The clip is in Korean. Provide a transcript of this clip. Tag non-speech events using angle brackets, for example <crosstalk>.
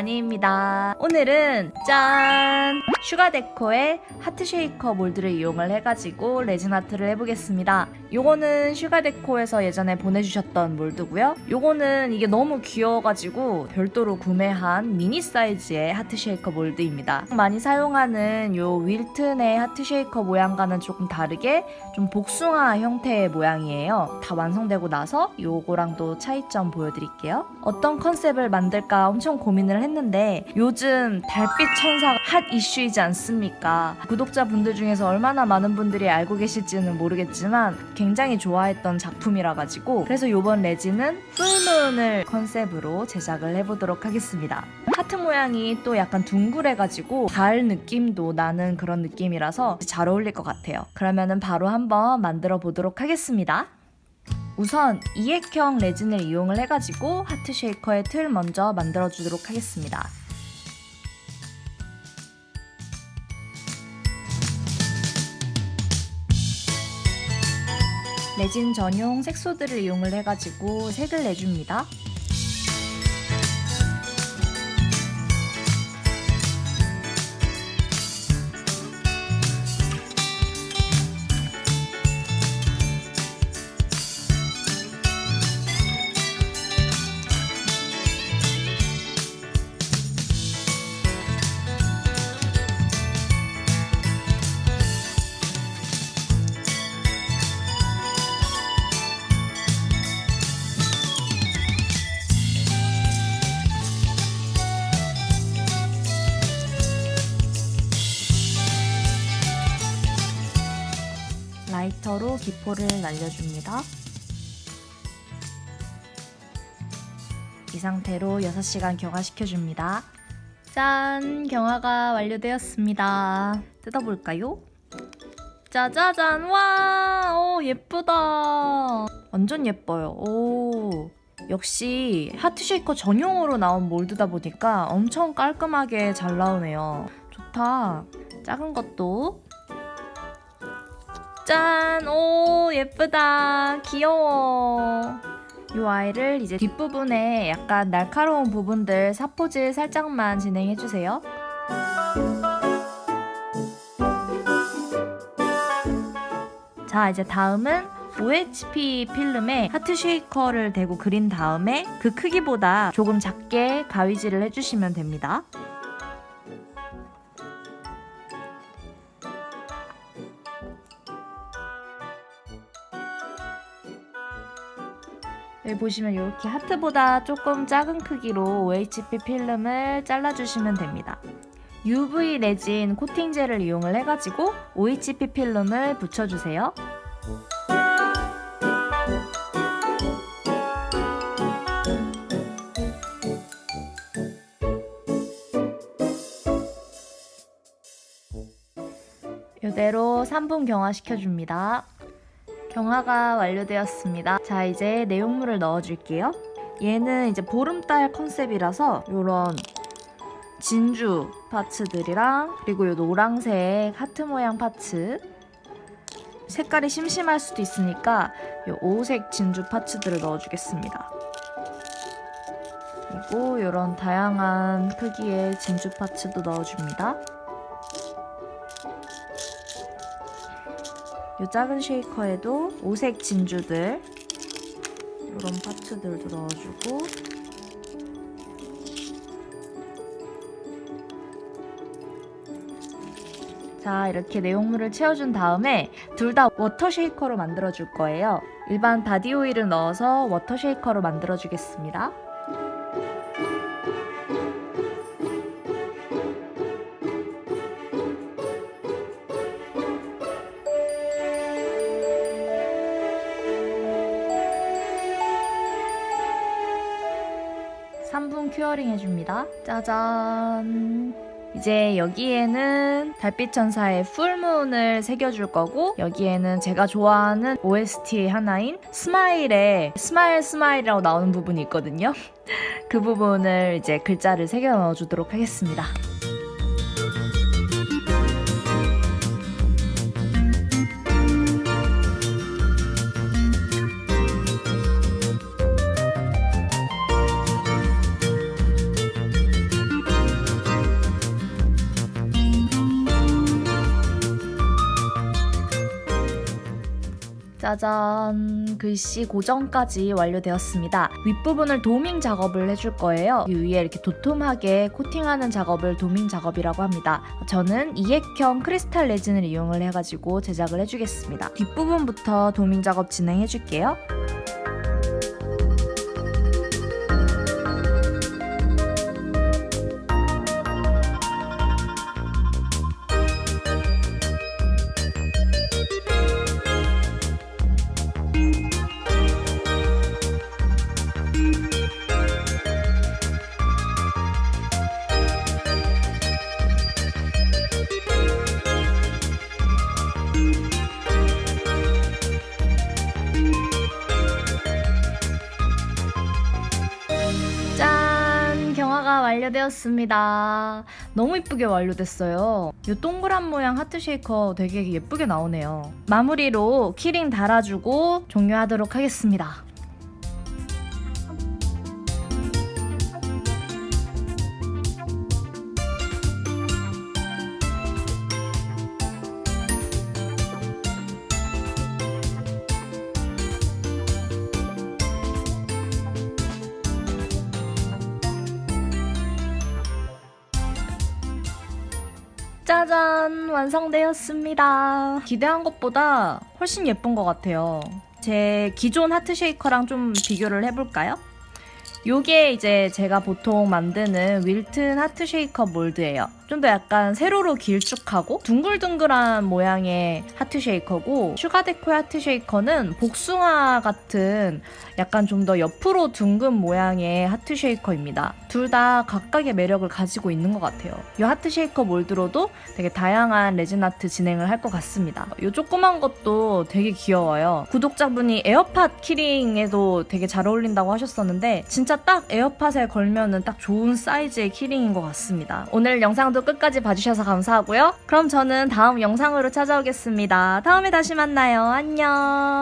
아니입니다. 오늘은 짠! 슈가데코의 하트 쉐이커 몰드를 이용을 해가지고 레진 아트를 해보겠습니다. 요거는 슈가데코에서 예전에 보내주셨던 몰드고요. 요거는 이게 너무 귀여워가지고 별도로 구매한 미니 사이즈의 하트 쉐이커 몰드입니다. 많이 사용하는 요 윌튼의 하트 쉐이커 모양과는 조금 다르게 좀 복숭아 형태의 모양이에요. 다 완성되고 나서 요거랑도 차이점 보여드릴게요. 어떤 컨셉을 만들까 엄청 고민을 했는데 요즘 달빛 천사가 핫 이슈이지 않습니까? 구독자분들 중에서 얼마나 많은 분들이 알고 계실지는 모르겠지만 굉장히 좋아했던 작품이라 가지고 그래서 요번 레진은 풀문을 컨셉으로 제작을 해보도록 하겠습니다. 하트 모양이 또 약간 둥글해가지고 가을 느낌도 나는 그런 느낌이라서 잘 어울릴 것 같아요. 그러면은 바로 한번 만들어 보도록 하겠습니다. 우선 이액형 레진을 이용을 해가지고 하트 쉐이커의 틀 먼저 만들어 주도록 하겠습니다. 레진 전용 색소들을 이용을 해가지고 색을 내줍니다. 라이터로 기포를 날려줍니다. 이 상태로 6시간 경화시켜줍니다. 짠! 경화가 완료되었습니다. 뜯어볼까요? 짜자잔! 와! 오, 예쁘다! 완전 예뻐요. 오. 역시 하트쉐이커 전용으로 나온 몰드다 보니까 엄청 깔끔하게 잘 나오네요. 좋다. 작은 것도 짠! 오, 예쁘다. 귀여워. 이 아이를 이제 뒷부분에 약간 날카로운 부분들 사포질 살짝만 진행해주세요. 자, 이제 다음은 OHP 필름에 하트 쉐이커를 대고 그린 다음에 그 크기보다 조금 작게 가위질을 해주시면 됩니다. 여기 보시면 이렇게 하트보다 조금 작은 크기로 OHP 필름을 잘라주시면 됩니다. UV 레진 코팅젤을 이용을 해가지고 OHP 필름을 붙여주세요. 이대로 3분 경화시켜줍니다. 경화가 완료되었습니다. 자, 이제 내용물을 넣어줄게요. 얘는 이제 보름달 컨셉이라서 이런 진주 파츠들이랑 그리고 이 노랑색 하트 모양 파츠 색깔이 심심할 수도 있으니까 이 오색 진주 파츠들을 넣어주겠습니다. 그리고 이런 다양한 크기의 진주 파츠도 넣어줍니다. 이 작은 쉐이커에도 오색 진주들 이런 파츠들도 넣어주고. 자 이렇게 내용물을 채워준 다음에 둘 다 워터 쉐이커로 만들어 줄 거예요. 일반 바디 오일을 넣어서 워터 쉐이커로 만들어 주겠습니다 큐어링 해줍니다. 짜잔. 이제 여기에는 달빛 천사의 풀문을 새겨줄 거고 여기에는 제가 좋아하는 OST 하나인 스마일의 스마일 스마일이라고 나오는 부분이 있거든요. <laughs> 그 부분을 이제 글자를 새겨 넣어주도록 하겠습니다. 짜잔 글씨 고정까지 완료되었습니다. 윗부분을 도밍 작업을 해줄 거예요. 이 위에 이렇게 도톰하게 코팅하는 작업을 도밍 작업이라고 합니다. 저는 이액형 크리스탈 레진을 이용을 해가지고 제작을 해주겠습니다. 뒷부분부터 도밍 작업 진행해 줄게요. 경화가 완료되었습니다. 너무 이쁘게 완료됐어요. 이 동그란 모양 하트 쉐이커 되게 예쁘게 나오네요. 마무리로 키링 달아주고 종료하도록 하겠습니다. 짜잔! 완성되었습니다. 기대한 것보다 훨씬 예쁜 것 같아요. 제 기존 하트 쉐이커랑 좀 비교를 해볼까요? 요게 이제 제가 보통 만드는 윌튼 하트 쉐이커 몰드예요. 좀 더 약간 세로로 길쭉하고 둥글둥글한 모양의 하트 쉐이커고 슈가데코의 하트 쉐이커는 복숭아 같은 약간 좀 더 옆으로 둥근 모양의 하트 쉐이커입니다. 둘 다 각각의 매력을 가지고 있는 것 같아요. 이 하트 쉐이커 몰드로도 되게 다양한 레진 아트 진행을 할 것 같습니다. 이 조그만 것도 되게 귀여워요. 구독자분이 에어팟 키링에도 되게 잘 어울린다고 하셨었는데 진짜 딱 에어팟에 걸면은 딱 좋은 사이즈의 키링인 것 같습니다. 오늘 영상 도 끝까지 봐주셔서 감사하고요. 그럼 저는 다음 영상으로 찾아오겠습니다. 다음에 다시 만나요. 안녕.